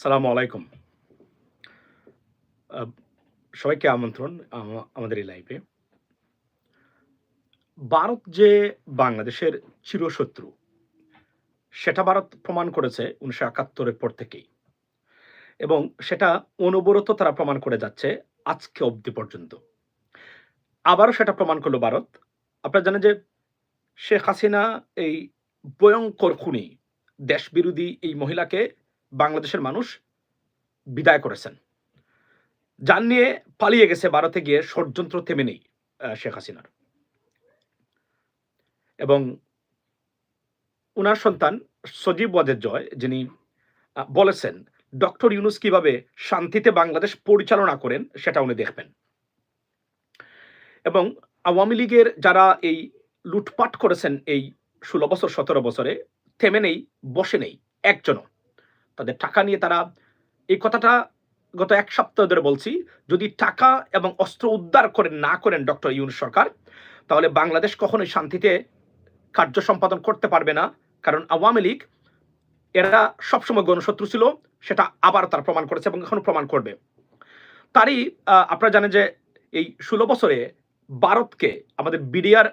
সালামু আলাইকুম। সবাইকে আমন্ত্রণ আমাদের এই লাইভে ভারত যে বাংলাদেশের চিরশত্রু, সেটা ভারত প্রমাণ করেছে উনিশশো একাত্তরের পর থেকেই। এবং সেটা অনবরত তারা প্রমাণ করে যাচ্ছে আজকে অবধি পর্যন্ত। আবারও সেটা প্রমাণ করল ভারত। আপনারা জানেন যে শেখ হাসিনা এই ভয়ঙ্কর খুনি, দেশবিরোধী এই মহিলাকে বাংলাদেশের মানুষ বিদায় করেছেন। যান নিয়ে পালিয়ে গেছে ভারতে গিয়ে ষড়যন্ত্র থেমে নেই শেখ হাসিনার। এবং উনার সন্তান সজীব ওয়াজেদ জয়, যিনি বলেছেন, ডক্টর ইউনুস কীভাবে শান্তিতে বাংলাদেশ পরিচালনা করেন, সেটা উনি দেখবেন। এবং আওয়ামী লীগের যারা এই লুটপাট করেছেন এই ষোলো বছর, সতেরো বছরে, থেমে নেই, বসে নেই, একজনও। তাদের টাকা নিয়ে তারা এই কথাটা গত এক সপ্তাহ ধরে বলছি, যদি টাকা এবং অস্ত্র উদ্ধার করেন না করেন ডক্টর ইউন সরকার, তাহলে বাংলাদেশ কখনোই শান্তিতে কার্য সম্পাদন করতে পারবে না, কারণ আওয়ামী লীগ এরা সবসময় গণশত্রু ছিল, সেটা আবার তারা প্রমাণ করেছে এবং এখনও প্রমাণ করবে। তারই আপনারা জানেন যে এই ষোলো বছরে ভারতকে আমাদের বিডিআর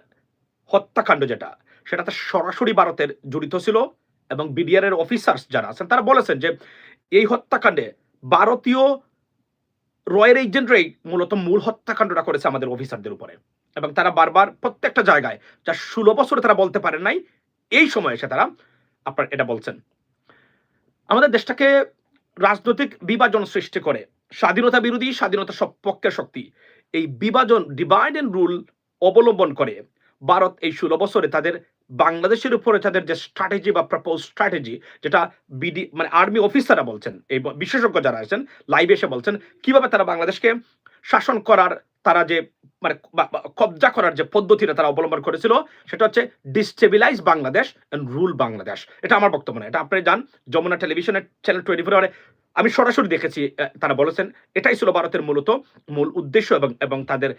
হত্যাকাণ্ড যেটা, সেটাতে সরাসরি ভারতের জড়িত ছিল এবং বিডিআর এর অফিসার্স যারা আছেন, তারা বলেছেন যে এই হত্যাকাণ্ডে ভারতীয় রয়ের এজেন্টরাই মূলত মূল হত্যাকাণ্ডটা করেছে আমাদের অফিসারদের উপরে। এবং তারা বারবার প্রত্যেকটা জায়গায়, যা ষোলো বছরে তারা বলতে পারেন নাই, এই সময় এসে তারা আপনার এটা বলছেন। আমাদের দেশটাকে রাজনৈতিক বিভাজন সৃষ্টি করে। স্বাধীনতা বিরোধী, স্বাধীনতা সব পক্ষের শক্তি। এই বিভাজন ডিভাইড এন্ড রুল অবলম্বন করে ভারত এই ষোলো বছরে তাদের বাংলাদেশের উপরে তাদের যে স্ট্র্যাটেজি বা প্রপোজ স্ট্র্যাটেজি যেটা বিডি মানে আর্মি অফিসাররা বলছেন, এই বিশেষজ্ঞ যারা আছেন লাইভে এসে বলছেন, কীভাবে তারা বাংলাদেশকে শাসন করার, তারা যে মানে কবজা করার যে পদ্ধতিটা তারা অবলম্বন করেছিল, সেটা হচ্ছে destabilise Bangladesh and rule Bangladesh. এটা আমার বক্তব্য না, এটা আপনি যান, যমুনা টেলিভিশনের চ্যানেল টোয়েন্টি ফোর আমি সরাসরি দেখেছি তারা বলেছেন, এটাই ছিল ভারতের মূলত মূল উদ্দেশ্য এবং এবং তাদের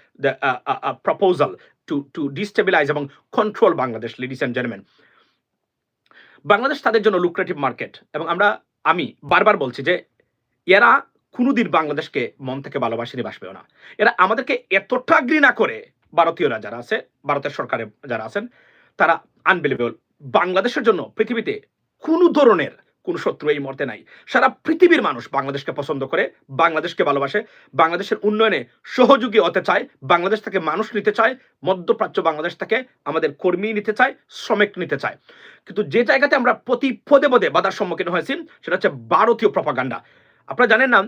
প্রপোজাল টু টু ডিস্টেবিলাইজ এবং control Bangladesh ladies and gentleman Bangladesh তাদের জন্য লুক্রেটিভ মার্কেট এবং আমরা, আমি বারবার বলছি যে, এরা কোনোদিন বাংলাদেশকে মন থেকে ভালোবাসেনি, বাসবেও না। এরা আমাদেরকে এতটা ঘৃণা করে, ভারতীয়রা যারা আছে, ভারতের সরকারে যারা আছেন, তারা আনবিলিভেবল বাংলাদেশের জন্য পৃথিবীতে কোনো ধরনের কোন শত্রু এই মুহূর্তে নাই। সারা পৃথিবীর মানুষ বাংলাদেশকে পছন্দ করে, বাংলাদেশকে ভালোবাসে, বাংলাদেশের উন্নয়নে সহযোগী হতে চায়, বাংলাদেশ থেকে মানুষ নিতে চায়, মধ্যপ্রাচ্য বাংলাদেশ থেকে আমাদের কর্মী নিতে চায়, শ্রমিক নিতে চায়। কিন্তু যে জায়গাতে আমরা প্রতি পদে পদে বাধার সম্মুখীন হয়েছি, সেটা হচ্ছে ভারতীয় প্রপাগান্ডা। আপনারা জানেন না,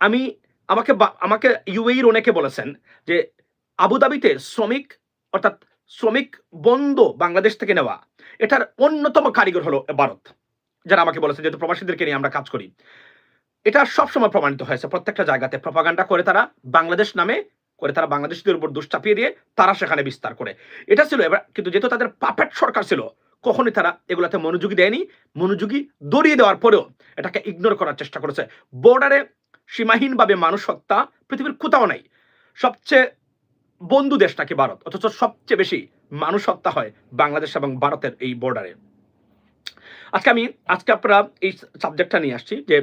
আমি আমাকে আমাকে ইউএইর অনেকে বলেছেন যে আবুধাবিতে শ্রমিক, অর্থাৎ শ্রমিক বন্ধ বাংলাদেশ থেকে নেওয়া, এটার অন্যতম কারিগর হলো ভারত। যারা আমাকে বলেছে যেহেতু প্রবাসীদেরকে নিয়ে আমরা কাজ করি। এটা সবসময় প্রমাণিত হয়েছে। প্রত্যেকটা জায়গাতে প্রপাগান্ডা করে তারা বাংলাদেশ নামে, করে তারা বাংলাদেশিদের উপর দোষ চাপিয়ে দিয়ে তারা সেখানে বিস্তার করে। এটা ছিল এবার, কিন্তু যেহেতু তাদের পাপেট সরকার ছিল, কখনই তারা এগুলাতে মনোযোগী দেয়নি। মনোযোগী দড়িয়ে দেওয়ার পরেও এটাকে ইগনোর করার চেষ্টা করেছে। বর্ডারে সীমাহীনভাবে মানুষ হত্যা পৃথিবীর কোথাও নাই। সবচেয়ে বন্ধু দেশ নাকি ভারত? অথচ সবচেয়ে বেশি মানুষ হত্যা হয় বাংলাদেশ এবং ভারতের এই বর্ডারে আজকে আমি, আজকে আপনারা এই সাবজেক্টটা নিয়ে আসছি যে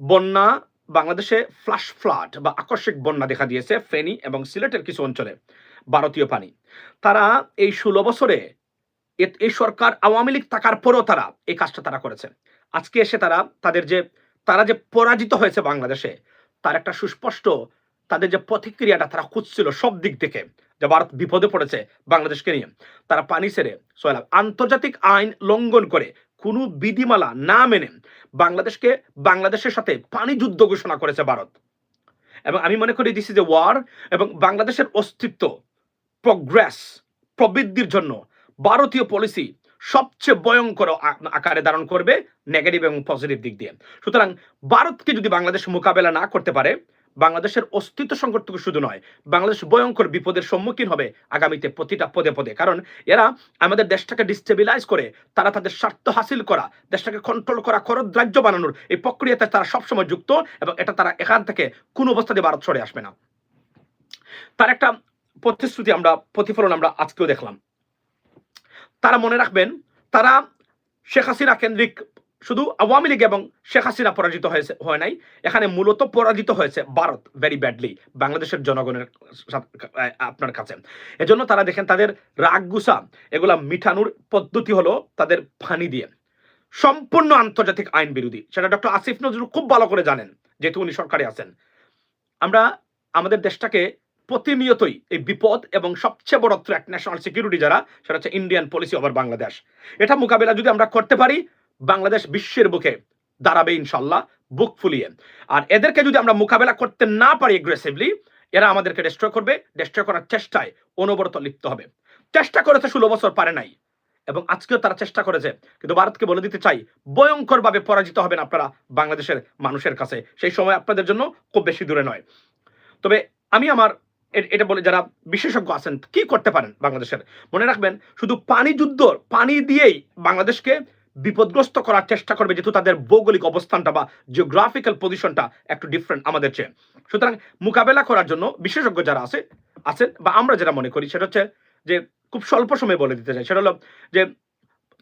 বন্যা বাংলাদেশে ফ্লাশ ফ্লাড বা আকস্মিক বন্যা দেখা দিয়েছে ফেনী এবং সিলেটের কিছু অঞ্চলে, ভারতীয় পানি। তারা এই ষোলো বছরে এই সরকার আওয়ামী লীগ থাকার পরেও তারা এই কাজটা তারা করেছে। আজকে এসে তারা, তাদের যে, তারা যে পরাজিত হয়েছে বাংলাদেশে, তার একটা সুস্পষ্ট তাদের যে প্রতিক্রিয়াটা তারা খুঁজছিল সব দিক থেকে। যে ভারত বিপদে পড়েছে বাংলাদেশকে নিয়ে। তারা পানি ছেড়ে সয়লাভ আন্তর্জাতিক আইন লঙ্ঘন করে কোনো বিধিমালা না মেনে বাংলাদেশকে বাংলাদেশের সাথে পানি যুদ্ধ ঘোষণা করেছে ভারত। এবং আমি মনে করি ইজ এ ওয়ার এবং বাংলাদেশের অস্তিত্ব প্রগ্রেস প্রবৃদ্ধির জন্য ভারতীয় পলিসি সবচেয়ে ভয়ঙ্কর আকারে ধারণ করবে নেগেটিভ এবং পজিটিভ দিক দিয়ে। সুতরাং ভারতকে যদি বাংলাদেশ মোকাবেলা না করতে পারে বাংলাদেশের অস্তিত্ব সংকটটুকু শুধু নয়, বাংলাদেশ ভয়ঙ্কর বিপদের সম্মুখীন হবে আগামীতে প্রতিটা পদে পদে। কারণ এরা আমাদের দেশটাকে ডিস্টেবিলাইজ করে, তারা তাদের স্বার্থ হাসিল করা, দেশটাকে কন্ট্রোল করা করদ্রাজ্য বানানোর এই প্রক্রিয়াতে তারা সবসময় যুক্ত এবং এটা তারা এখান থেকে কোনো অবস্থাতে ভারত সরে আসবে না। তার একটা প্রতিশ্রুতি আমরা, প্রতিফলন আমরা আজকেও দেখলাম। তারা মনে রাখবেন, তারা শেখ হাসিনা কেন্দ্রিক শুধু আওয়ামী লীগ এবং শেখ হাসিনা পরাজিত হয়েছে, হয় নাই। এখানে মূলত পরাজিত হয়েছে ভারত ভেরি ব্যাডলি বাংলাদেশের জনগণের আপনার কাছে। এজন্য তারা দেখেন তাদের রাগ গুসা এগুলা মিঠানোর পদ্ধতি হলো তাদের ফানি দিয়ে। সম্পূর্ণ আন্তর্জাতিক আইন বিরোধী। সেটা ডক্টর আসিফ নজরুল খুব ভালো করে জানেন, যেহেতু উনি সরকারে আছেন। আমরা আমাদের দেশটাকে প্রতিনিয়তই এই বিপদ এবং সবচেয়ে বড় থ্রেট ন্যাশনাল সিকিউরিটি যারা, সেটা হচ্ছে ইন্ডিয়ান পলিসি ওভার বাংলাদেশ এটা মোকাবেলা যদি আমরা করতে পারি বাংলাদেশ বিশ্বের বুকে দাঁড়াবে ইনশাল্লাহ, বুক ফুলিয়ে। আর এদেরকে যদি আমরা মোকাবেলা করতে না পারি এগ্রেসিভলি এরা আমাদেরকে ডিস্ট্রয় করবে ডিস্ট্রয় করার চেষ্টায় অনবরত লিপ্ত হবে। চেষ্টা করেছে ষোলো বছর, পারে নাই। এবং আজকেও তারা চেষ্টা করেছে। কিন্তু ভারতকে বলে দিতে চাই, ভয়ঙ্করভাবে পরাজিত হবেন আপনারা বাংলাদেশের মানুষের কাছে। সেই সময় আপনাদের জন্য খুব বেশি দূরে নয়। তবে আমি আমার এটা বলে, যারা বিশেষজ্ঞ আছেন, কি করতে পারেন বাংলাদেশের? মনে রাখবেন, শুধু পানি যুদ্ধ, পানি দিয়েই বাংলাদেশকে বিপদগ্রস্ত করার চেষ্টা করবে, যেহেতু তাদের ভৌগোলিক অবস্থানটা বা জিওগ্রাফিক্যাল পজিশনটা একটু ডিফারেন্ট আমাদের চেয়ে। সুতরাং মোকাবেলা করার জন্য বিশেষজ্ঞ যারা আছে, আছেন বা আমরা যেটা মনে করি, সেটা হচ্ছে যে খুব স্বল্প সময়ে বলে দিতে চাই। সেটা হলো যে,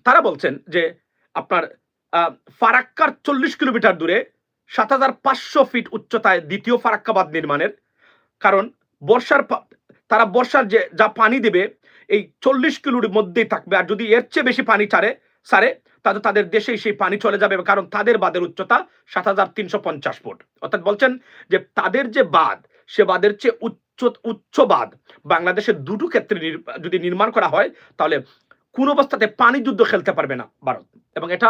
তারা বলছেন যে আপনার ফারাক্কার চল্লিশ কিলোমিটার দূরে সাত হাজার পাঁচশো ফিট উচ্চতায় দ্বিতীয় ফারাক্কাবাদ নির্মাণের কারণ বর্ষার তারা বর্ষার যে, যা পানি দেবে, এই চল্লিশ কিলোর মধ্যেই থাকবে। আর যদি এর চেয়ে বেশি পানি ছাড়ে সারে তাহলে তাদের দেশেই সেই পানি চলে যাবে, কারণ তাদের বাঁধের উচ্চতা সাত হাজার তিনশো পঞ্চাশ ফুট। অর্থাৎ বলছেন যে তাদের যে বাঁধ, সে বাঁধের চেয়ে উচ্চ উচ্চ বাঁধ বাংলাদেশের দুটো ক্ষেত্রে যদি নির্মাণ করা হয়, তাহলে কোন অবস্থাতে পানি যুদ্ধ খেলতে পারবে না ভারত। এবং এটা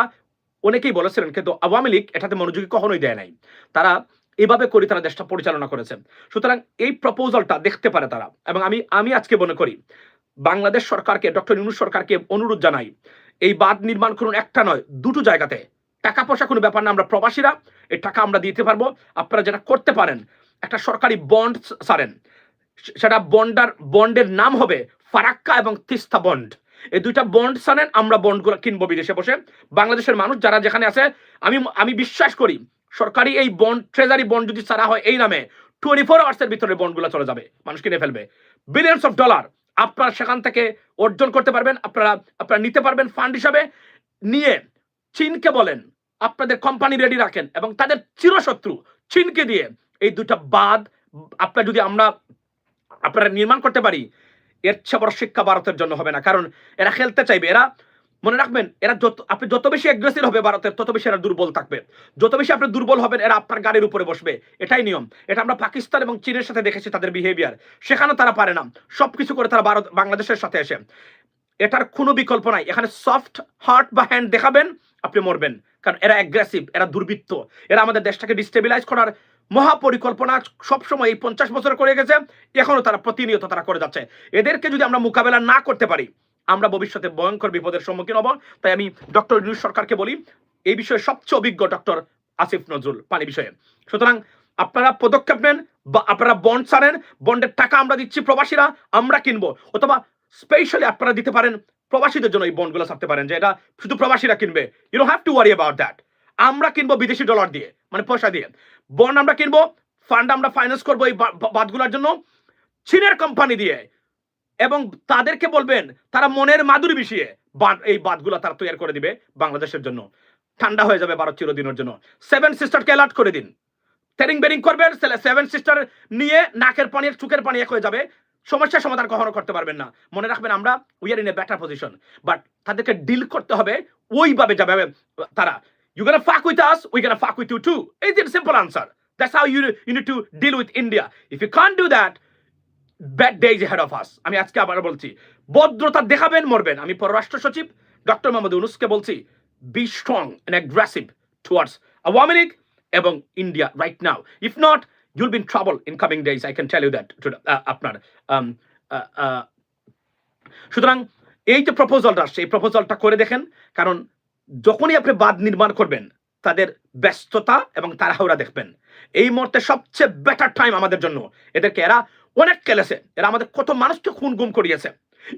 অনেকেই বলেছিলেন, কিন্তু আওয়ামী লীগ এটাতে মনোযোগী কখনোই দেয় নাই। তারা এভাবে করে তারা দেশটা পরিচালনা করেছেন। সুতরাং এই প্রপোজালটা দেখতে পারে তারা। এবং আমি আমি আজকে মনে করি, বাংলাদেশ সরকারকে, ডক্টর ইউনুস সরকারকে অনুরোধ জানাই এই বাঁধ নির্মাণ করুন একটা নয়, দুটো জায়গাতে। টাকা পয়সা কোনো ব্যাপার না, আমরা প্রবাসীরা এই টাকা আমরা দিতে পারব, আপনারা যেটা করতে পারেন, একটা সরকারি বন্ড সারেন। সেটা বন্ডার, বন্ডের নাম হবে ফারাক্কা এবং তিস্তা বন্ড। এই দুইটা বন্ড সানেন আমরা বন্ডগুলো কিনবো বিদেশে বসে। বাংলাদেশের মানুষ যারা যেখানে আছে, আমি আমি বিশ্বাস করি, সরকারি এই বন্ড, ট্রেজারি বন্ড যদি সারা হয় এই নামে টোয়েন্টি ফোর আওয়ার্সের ভিতরে বন্ডগুলো চলে যাবে, মানুষ কিনে ফেলবে। Billions of dollar. আপনারা সেখান থেকে অর্জন করতে পারবেন, আপনারা আপনারা নিতে পারবেন ফান্ড হিসাবে। নিয়ে চীনকে বলেন, আপনাদের কোম্পানি রেডি রাখেন এবং তাদের চিরশত্রু চীনকে দিয়ে এই দুটা বাদ আপনার যদি আমরা, আপনারা নির্মাণ করতে পারি, এর চেয়ে বড় শিক্ষা ভারতের জন্য হবে না। কারণ এরা খেলতে চাইবে, এরা মনে রাখবেন, এরা যত, আপনি যত বেশি অ্যাগ্রেসিভ হবে ভারতের, তত বেশি এরা দুর্বল থাকবে। যত বেশি আপনি দুর্বল হবেন, এরা আপনার গাড়ির উপরে বসবে। এটাই নিয়ম। এটা আমরা পাকিস্তান এবং চীনের সাথে দেখেছি তাদের বিহেভিয়ার সেখানেও তারা পারে না। সবকিছু করে তারা ভারত, বাংলাদেশের সাথে এসে এটার কোনো বিকল্প নাই। এখানে সফট হার্ট বা হ্যান্ড দেখাবেন, আপনি মরবেন। কারণ এরা অ্যাগ্রেসিভ এরা দুর্বৃত্ত। এরা আমাদের দেশটাকে ডিস্টেবিলাইজ করার মহাপরিকল্পনা সবসময় এই পঞ্চাশ বছর করে গেছে। এখনও তারা প্রতিনিয়ত তারা করে যাচ্ছে। এদেরকে যদি আমরা মোকাবেলা না করতে পারি আমরা ভবিষ্যতে ভয়ঙ্কর বিপদের সম্মুখীন হব। তাই আমি ডক্টর ইউনুস সরকারকে বলি, এই বিষয়ে সবচেয়ে অভিজ্ঞ ডক্টর আসিফ নজরুল পানি বিষয়ে। সুতরাং আপনারা পদক্ষেপ নেন বা আপনারা বন্ড ছাড়েন, বন্ডের টাকা আমরা দিচ্ছি প্রবাসীরা, আমরা কিনবো। অথবা স্পেশালি আপনারা দিতে পারেন প্রবাসীদের জন্য এই বন্ডগুলো ছাড়তে পারেন যে এটা শুধু প্রবাসীরা কিনবে। You have to worry about that আমরা কিনবো বিদেশি ডলার দিয়ে মানে পয়সা দিয়ে। বন্ড আমরা কিনবো ফান্ড আমরা ফাইন্যান্স করব এই বা- বা- জন্য। চীনের কোম্পানি দিয়ে। এবং তাদেরকে বলবেন, তারা মনের মাধুরী মিশিয়ে এই বাঁধগুলো তারা তৈরি করে দিবে বাংলাদেশের জন্য। ঠান্ডা হয়ে যাবে ভারত চিরদিনের জন্য। সেভেন সিস্টারকে অ্যালার্ট করে দিন। টেরিং বেরিং করবেন সেভেন সিস্টার নিয়ে নাকের পানি চুকের পানি এক হয়ে যাবে। সমস্যার সমাধান কখনো করতে পারবেন না। মনে রাখবেন আমরা we are in a better position but তাদেরকে ডিল করতে হবে ওইভাবে যাবে তারা। ইউ গোনা ফাক উইথ আস উই গোনা ফাক উইথ ইউ টু এই যে simple answer that's how you you need to deal with India if you can do that bad days head of us আমি আজকে আবার বলছি ভদ্রতা দেখাবেন মরবেন। আমি পররাষ্ট্র সচিব ডক্টর মোহাম্মদ ইউনুসকে বলছি be strong and aggressive towards Awami League এবং India right now if not you'll be in trouble in coming days i can tell you that to, uh, আপনার um, uh, uh, সুতরাং এই যে প্রপোজালটা আসছে এই প্রপোজালটা করে দেখেন কারণ যখনই আপনি বাদ নির্মাণ করবেন তাদের ব্যস্ততা এবং তাড়াহুড়া দেখবেন। এই মুহূর্তে সবচেয়ে বেটার টাইম আমাদের জন্য। এদেরকে এরা অনেক খেলেছে এরা আমাদের কত মানুষকে খুন গুম করিয়েছে।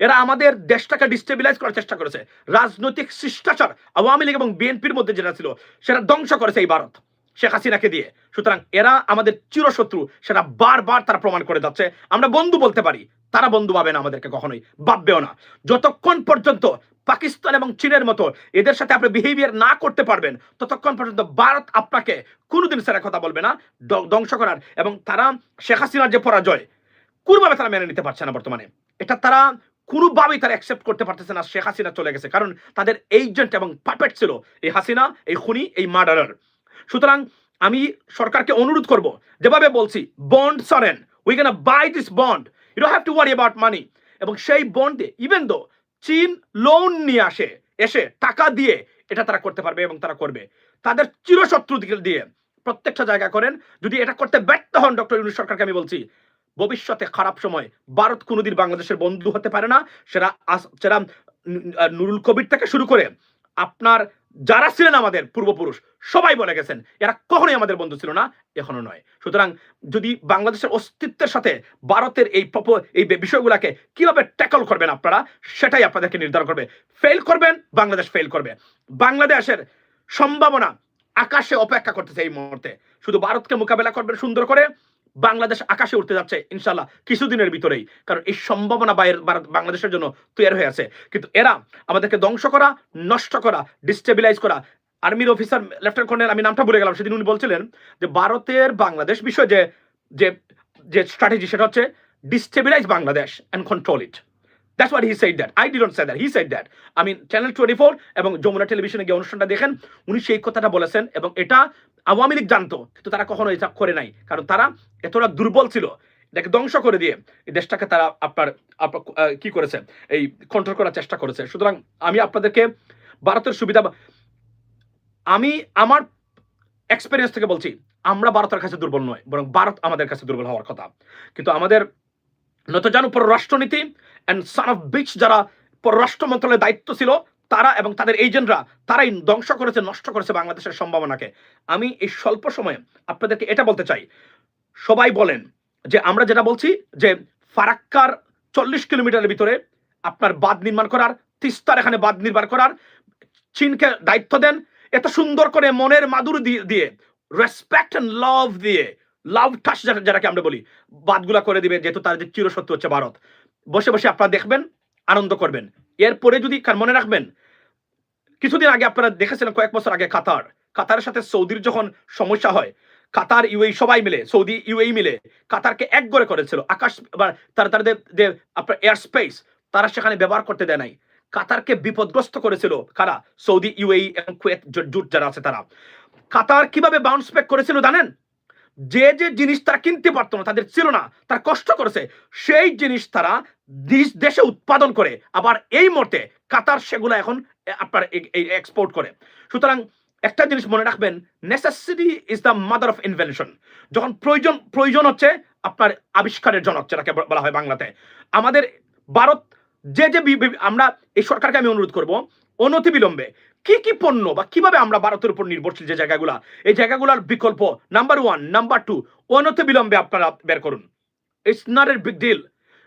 এরা আমাদের দেশটাকে ডিস্টেবিলাইজ করার চেষ্টা করেছে। রাজনৈতিক শিষ্টাচার আওয়ামী লীগ এবং বিএনপির মধ্যে যেটা ছিল, সেটা ধ্বংস করেছে এই ভারত, শেখ হাসিনাকে দিয়ে। সুতরাং এরা আমাদের চিরশত্রু, সেটা বারবার তারা প্রমাণ করে যাচ্ছে। আমরা বন্ধু বলতে পারি, তারা বন্ধু ভাবে না আমাদেরকে কখনোই, ভাববেও না। যতক্ষণ পর্যন্ত পাকিস্তান এবং চীনের মতো এদের সাথে আপনি বিহেভিয়ার না করতে পারবেন, ততক্ষণ পর্যন্ত ভারত আপনাকে কোনোদিন সেরা কথা বলবে না, ধ্বংস করার। এবং তারা শেখ হাসিনার যে পরাজয় কোনোভাবে তারা মেনে নিতে পারছে না বর্তমানে। এটা তারা কোনোভাবেই তারা অ্যাকসেপ্ট করতে পারতেছে না, শেখ হাসিনা চলে গেছে। কারণ তাদের এইজেন্ট এবং পাপেট ছিল এই হাসিনা, এই খুনি, এই মার্ডারার সুতরাং আমি সরকারকে অনুরোধ করব, যেভাবে বলছি bond Soren. We can buy this bond you have to worry about money এবং সেই বন্ডে ইভেন দো চীন লোন নিয়ে আসে, এসে টাকা দিয়ে এটা তারা করতে পারবে এবং তারা করবে। তাদের চিরশত্রু দিয়ে প্রত্যেকটা জায়গা করেন। যদি এটা করতে ব্যর্থ হন, ডক্টর ইউনুস সরকারকে আমি বলছি ভবিষ্যতে খারাপ সময় ভারত কোনোদিন বাংলাদেশের বন্ধু হতে পারে না। সেটা সেটা নুরুল কবির থেকে শুরু করে আপনার যারা ছিলেন আমাদের পূর্বপুরুষ, সবাই বলে গেছেন, এরা কখনোই আমাদের বন্ধু ছিল না, এখনও নয়। সুতরাং যদি বাংলাদেশের অস্তিত্বের সাথে ভারতের এই এই বিষয়গুলোকে কীভাবে ট্যাকল করবেন আপনারা, সেটাই আপনাদেরকে নির্ধারণ করবে। ফেল করবেন, বাংলাদেশ ফেল করবে। বাংলাদেশের সম্ভাবনা আকাশে অপেক্ষা করতেছে এই মুহূর্তে। শুধু ভারতকে মোকাবেলা করবেন সুন্দর করে বাংলাদেশ আকাশে উঠতে যাচ্ছে ইনশাল্লাহ কিছুদিনের ভিতরেই। কারণ এই সম্ভাবনা বাংলাদেশের জন্য তৈরি হয়ে আছে। কিন্তু এরা আমাদেরকে ধ্বংস করা, নষ্ট করা ডিস্টেবিলাইজ করা, আর্মির অফিসার লেফটেন্যান্ট কর্নেল, আমি নামটা ভুলে গেলাম, সেদিন উনি বলছিলেন যে ভারতের বাংলাদেশ বিষয়ে যে যে যে স্ট্র্যাটেজি সেটা হচ্ছে destabilise Bangladesh and control it that's what he said that I didn't say that he said that আমি চ্যানেল টোয়েন্টি ফোর এবং যমুনা টেলিভিশনে গিয়ে অনুষ্ঠানটা দেখেন, উনি সেই কথাটা বলেছেন এবং এটা আওয়ামী লীগ জানতো, কিন্তু তারা কখনো এটা করে নাই। কারণ তারা এতটা দুর্বল ছিল, এটাকে ধ্বংস করে দিয়ে দেশটাকে তারা আপনার কি করেছে, এই কন্ট্রোল করার চেষ্টা করেছে। সুতরাং আমি আপনাদেরকে ভারতের সুবিধা আমি আমার এক্সপিরিয়েন্স থেকে বলছি, আমরা ভারতের কাছে দুর্বল নয়, বরং ভারত আমাদের কাছে দুর্বল হওয়ার কথা। কিন্তু আমাদের নতজানু পররাষ্ট্রনীতি অ্যান্ড সান অফ বিচ যারা পররাষ্ট্র মন্ত্রণালয়ের দায়িত্ব ছিল, তারা এবং তাদের এজেন্টরা তারাই ধ্বংস করেছে, নষ্ট করেছে বাংলাদেশের সম্ভাবনাকে। আমি এই স্বল্প সময়ে আপনাদেরকে এটা বলতে চাই। সবাই বলেন যে আমরা যেটা বলছি যে ফারাক্কার চল্লিশ কিলোমিটারের ভিতরে আপনার বাঁধ নির্মাণ করার, তিস্তার এখানে বাঁধ নির্মাণ করার চীনকে দায়িত্ব দেন, এত সুন্দর করে মনের মাদুর দিয়ে রেসপেক্ট অ্যান্ড লাভ দিয়ে লাভ টাচ যারাকে আমরা বলি, বাদগুলা করে দিবে যেহেতু তাদের চিরসত্য হচ্ছে ভারত। বসে বসে আপনারা দেখবেন, আনন্দ করবেন। এরপরে যদি মনে রাখবেন, কিছুদিন আগে আপনারা দেখেছিলেন, কয়েক বছর আগে কাতার। কাতারের সাথে সৌদির যখন সমস্যা হয়, কাতার, ইউএই সবাই মিলে, সৌদি, ইউএই মিলে কাতারকে এক করে করেছিল। আকাশ বা তারা তাদের যে আপনার এয়ার স্পেস তারা সেখানে ব্যবহার করতে দেয় নাই। কাতারকে বিপদগ্রস্ত করেছিল কারা? সৌদি, ইউএই এবং কুয়েত জোট যারা আছে তারা। কাতার কীভাবে বাউন্স ব্যাক করেছিল জানেন? যে যে জিনিস তারা কিনতে পারতো না, তাদের ছিল না, তারা কষ্ট করেছে, সেই জিনিস তারা দেশে উৎপাদন করে। আবার এই মুহূর্তে কাতার সেগুলো এখন আপনার এক্সপোর্ট করে। সুতরাং একটা জিনিস মনে রাখবেন necessity is the mother of invention যখন প্রয়োজন প্রয়োজন হচ্ছে আপনার আবিষ্কারের জনক, যেটাকে বলা হয় বাংলাতে। আমাদের ভারত, যে যে আমরা এই সরকারকে আমি অনুরোধ করব অনতি বিলম্বে কি কি পণ্য বা কীভাবে আমরা ভারতের উপর নির্ভরশীল যে জায়গাগুলা, এই জায়গাগুলোর বিকল্প নাম্বার ওয়ান নাম্বার টু অনতি বিলম্বে আপনারা বের করুন। It's not a big deal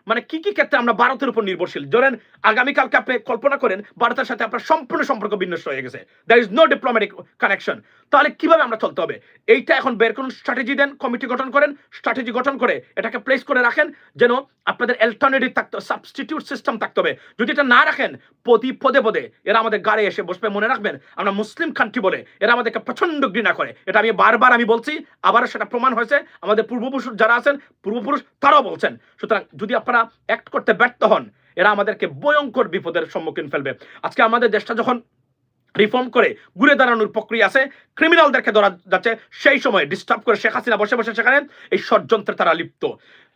মানে কি কি ক্ষেত্রে আমরা ভারতের উপর নির্ভরশীল? ধরেন, আগামীকালকে আপনি কল্পনা করেন, ভারতের সাথে আপনার সম্পূর্ণ সম্পর্ক বিনষ্ট হয়ে গেছে। There is no diplomatic connection তাহলে কীভাবে আমরা চলতে হবে? এইটা এখন বের করুন স্ট্র্যাটেজি দেন কমিটি গঠন করেন স্ট্র্যাটেজি গঠন করে এটাকে প্লেস করে রাখেন, যেন আপনাদের অ্যাল্টারনেটিভ থাকতো সাবস্টিটিউট সিস্টেম থাকতে হবে। যদি এটা না রাখেন প্রতি পদে পদে এরা আমাদের গাড়ি এসে বসবে, মনে রাখবেন, আমরা মুসলিম কান্ট্রি বলে এরা আমাদেরকে প্রচণ্ড ঘৃণা করে। এটা আমি বারবার আমি বলছি, আবারও সেটা প্রমাণ হয়েছে, আমাদের পূর্বপুরুষ যারা আছেন, পূর্বপুরুষ তারাও বলছেন। সুতরাং যদি আপনারা অ্যাক্ট করতে ব্যর্থ হন, এরা আমাদেরকে ভয়ঙ্কর বিপদের সম্মুখীন ফেলবে। আজকে আমাদের দেশটা যখন রিফর্ম করে ঘুরে দাঁড়ানোর প্রক্রিয়া আছে ক্রিমিনালদেরকে ধরা যাচ্ছে, সেই সময় ডিস্টার্ব করে শেখ হাসিনা বসে বসে সেখানে এই ষড়যন্ত্রে তারা লিপ্ত।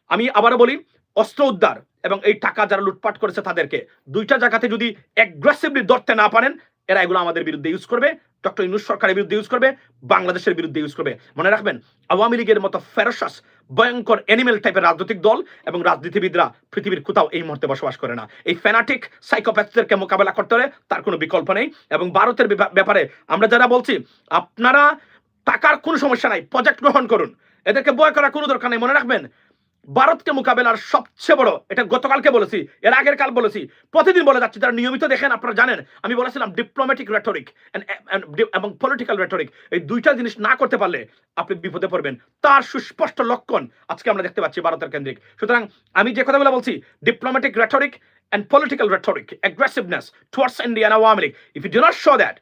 আমি আবারও বলি, অস্ত্র উদ্ধার এবং এই টাকা যারা লুটপাট করেছে তাদেরকে দুইটা জায়গাতে যদি অ্যাগ্রেসিভলি ধরতে না পারেন, এরা এগুলো আমাদের বিরুদ্ধে ইউজ করবে, ডক্টর ইনুস সরকারের বিরুদ্ধে ইউজ করবে, বাংলাদেশের বিরুদ্ধে ইউজ করবে। মনে রাখবেন, আওয়ামী লীগের মতো ফেরোসাস ভয়ঙ্কর অ্যানিমেল টাইপের রাজনৈতিক দল এবং রাজনীতিবিদরা পৃথিবীর কোথাও এই মুহূর্তে বসবাস করে না। এই ফ্যানাটিক সাইকোপ্যাথদেরকে মোকাবেলা করতে হলে তার কোনো বিকল্প নেই এবং ভারতের ব্যাপারে আমরা যারা বলছি, আপনারা টাকার কোনো সমস্যা নাই প্রজেক্ট গ্রহণ করুন। এদেরকে বয় করার কোনো দরকার নেই, মনে রাখবেন? ভারতকে মোকাবেলার সবচেয়ে বড় এটা গতকালকে বলেছি এর আগের কাল বলেছি প্রতিদিন বলে যাচ্ছি যারা নিয়মিত দেখেন আপনারা জানেন আমি বলেছিলাম ডিপ্লোম্যাটিক রেটরিক এবং পলিটিক্যাল রেটরিক এই দুইটা জিনিস না করতে পারলে আপনি বিপদে পড়বেন। তার সুস্পষ্ট লক্ষণ আজকে আমরা দেখতে পাচ্ছি ভারতের কেন্দ্রিক। সুতরাং আমি যে কথাগুলো বলছি diplomatic rhetoric political rhetoric, aggressiveness towards India and Awami League, if you do not show that,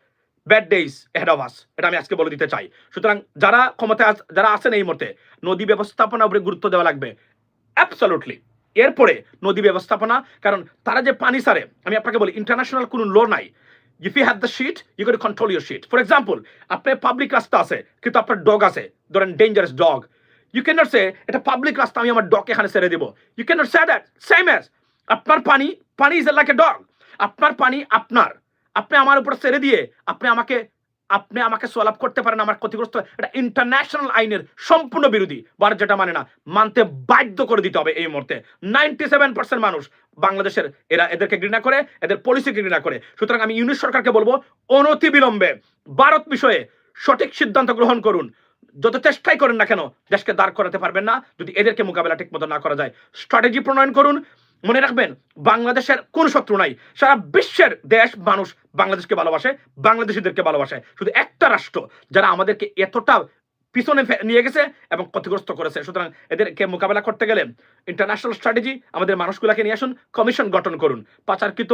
bad days head of us এটা আমি আজকে বলে দিতে চাই। সুতরাং যারা ক্ষমতায় যারা আছেন এই মুহূর্তে নদী ব্যবস্থাপনা উপরে গুরুত্ব দেওয়া লাগবে অ্যাবসলুটলি এরপরে নদী ব্যবস্থাপনা, কারণ তারা যে পানি সারে, আমি আপনাকে বলি ইন্টারন্যাশনাল কোনো লো নাই। If you have the sheet you can control your sheet for example আপনার পাবলিক রাস্তা আছে, কিন্তু আপনার ডগ আছে, ধরেন dangerous dog you can not say এটা পাবলিক রাস্তা, আমি আমার ডগ এখানে ছেড়ে দেবো। You can not say that same as আপনার পানি পানি ইজ লাইক এ ডগ আপনার পানি আপনার। আপনি আমার উপর ছেড়ে দিয়ে, আপনি আমাকে আপনি আমাকে সোয়ালাপ করতে পারেন, আমার ক্ষতিগ্রস্ত এটা ইন্টারন্যাশনাল আইনের সম্পূর্ণ বিরোধী ভারত যেটা মানে না, মানতে বাধ্য করে দিতে হবে এই মুহূর্তে। নাইনটি সেভেন পার্সেন্ট মানুষ বাংলাদেশের, এরা এদেরকে ঘৃণা করে, এদের পলিসিকে ঘৃণা করে। সুতরাং আমি ইউনিট সরকারকে বলব অনতি বিলম্বে ভারত বিষয়ে সঠিক সিদ্ধান্ত গ্রহণ করুন। যত চেষ্টাই করেন না কেন, দেশকে দাঁড় করাতে পারবেন না। যদি এদেরকে মোকাবেলা ঠিক মতো না করা যায় স্ট্র্যাটেজি প্রণয়ন করুন। মনে রাখবেন, বাংলাদেশের কোন শত্রু নাই। সারা বিশ্বের দেশ মানুষ বাংলাদেশকে ভালোবাসে, বাংলাদেশিদেরকে ভালোবাসে। শুধু একটা রাষ্ট্র যারা আমাদেরকে এতটা পিছনে নিয়ে গেছে এবং ক্ষতিগ্রস্ত করেছে। সুতরাং এদেরকে মোকাবেলা করতে গেলে ইন্টারন্যাশনাল স্ট্র্যাটেজি আমাদের মানুষগুলোকে নিয়ে আসুন কমিশন গঠন করুন। পাচারকৃত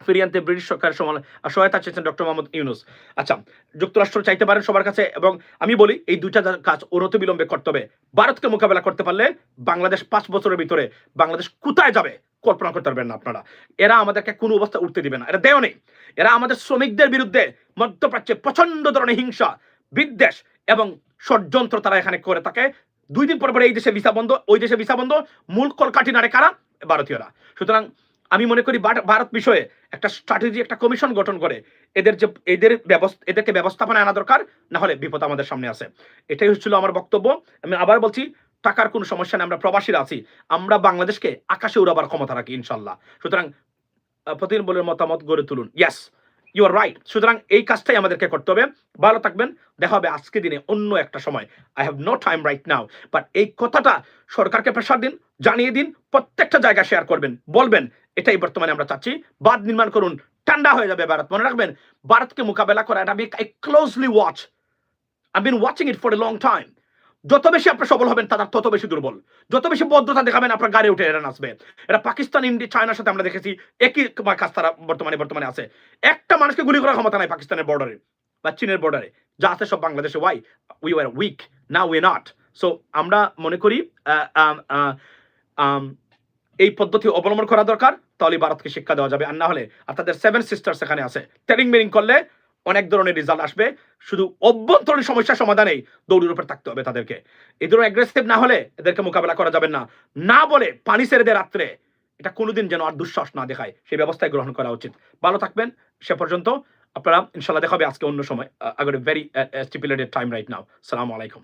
ফিরিয়ে আনতে ব্রিটিশ সরকারের সমাল সহায়তা চেয়েছেন ডক্টর মোহাম্মদ ইউনুস। আচ্ছা যুক্তরাষ্ট্র চাইতে পারেন সবার কাছে এবং আমি বলি, এই দুইটা কাজ অনতি বিলম্বে করতে হবে। ভারতকে মোকাবেলা করতে পারলে বাংলাদেশ পাঁচ বছরের ভিতরে বাংলাদেশ কোথায় যাবে কল্পনা করতে পারবেন না আপনারা। এরা আমাদেরকে কোনো অবস্থা উঠতে দিবে না। এটা দেও নেই। এরা আমাদের শ্রমিকদের বিরুদ্ধে মধ্যপ্রাচ্যে প্রচণ্ড ধরনের হিংসা, বিদ্বেষ এবং ষড়যন্ত্র তারা এখানে করে থাকে। দুই দিন পর পরে এই দেশে ভিসা বন্ধ, ওই দেশে ভিসা বন্ধ। মূল কলকাঠি নাড়ে কারা? ভারতীয়রা। সুতরাং আমি মনে করি ভারত বিষয়ে একটা স্ট্র্যাটেজি একটা কমিশন গঠন করে, এদের যে এদের ব্যবস্থা এদেরকে ব্যবস্থাপনা আনা দরকার, না হলে বিপদ আমাদের সামনে আছে। এটাই হচ্ছিল আমার বক্তব্য। আমি আবার বলছি, টাকার কোনো সমস্যা নেই, আমরা প্রবাসীরা আছি। আমরা বাংলাদেশকে আকাশে উড়াবার ক্ষমতা রাখি ইনশাল্লাহ সুতরাং প্রতিদিন বলে মতামত গড়ে তুলুন। ইয়াস ইউ আর রাইট সুতরাং এই কাজটাই আমাদেরকে করতে হবে। ভালো থাকবেন। দেখা হবে আজকে দিনে অন্য একটা সময়। I have no time right now but এই কথাটা সরকারকে প্রেশার দিন, জানিয়ে দিন, প্রত্যেকটা জায়গা শেয়ার করবেন, বলবেন এটাই বর্তমানে আমরা চাচ্ছি। বাদ নির্মাণ করুন, ঠান্ডা হয়ে যাবে ভারত। মনে রাখবেন, ভারতকে মোকাবেলা করা, এটা আমি closely watch I been watching it for a long time যত বেশি আপনি সবল হবেন, তারা তত বেশি দুর্বল। যত বেশি বদ্ধতা দেখাবেন, আপনার গাড়ি উঠে এরা নাচবে। এরা পাকিস্তান, ইন্ডিয়া, চায়নার সাথে আমরা দেখেছি, একই কাজ তারা বর্তমানে বর্তমানে আছে। একটা মানুষকে গুলি করার ক্ষমতা নাই পাকিস্তানের বর্ডারে বা চীনের বর্ডারে যা আছে সব বাংলাদেশে ওয়াই উই আর উইক না উই নট সো আমরা মনে করি এই পদ্ধতি অবলম্বন করা দরকার তাহলে ভারতকে শিক্ষা দেওয়া যাবে। আর না হলে, আর তাদের সেভেন সিস্টার্স এখানে আছে। ট্রেনিং মেরিং করলে অনেক ধরনের রেজাল্ট আসবে। শুধু অভ্যন্তরীণ সমস্যার সমাধানেই দৌড়ের উপর থাকতে হবে তাদেরকে। এই ধরনের অ্যাগ্রেসিভ না হলে এদেরকে মোকাবেলা করা যাবে না। না বলে পানি ছেড়ে দেয় রাত্রে, এটা কোনোদিন যেন আর দুঃসাহস না দেখায়। সেই ব্যবস্থায় গ্রহণ করা উচিত। ভালো থাকবেন। সে পর্যন্ত আপনারা ইনশাল্লাহ দেখাবে আজকে অন্য সময় আগের very stipulated time right now সালামু আলাইকুম।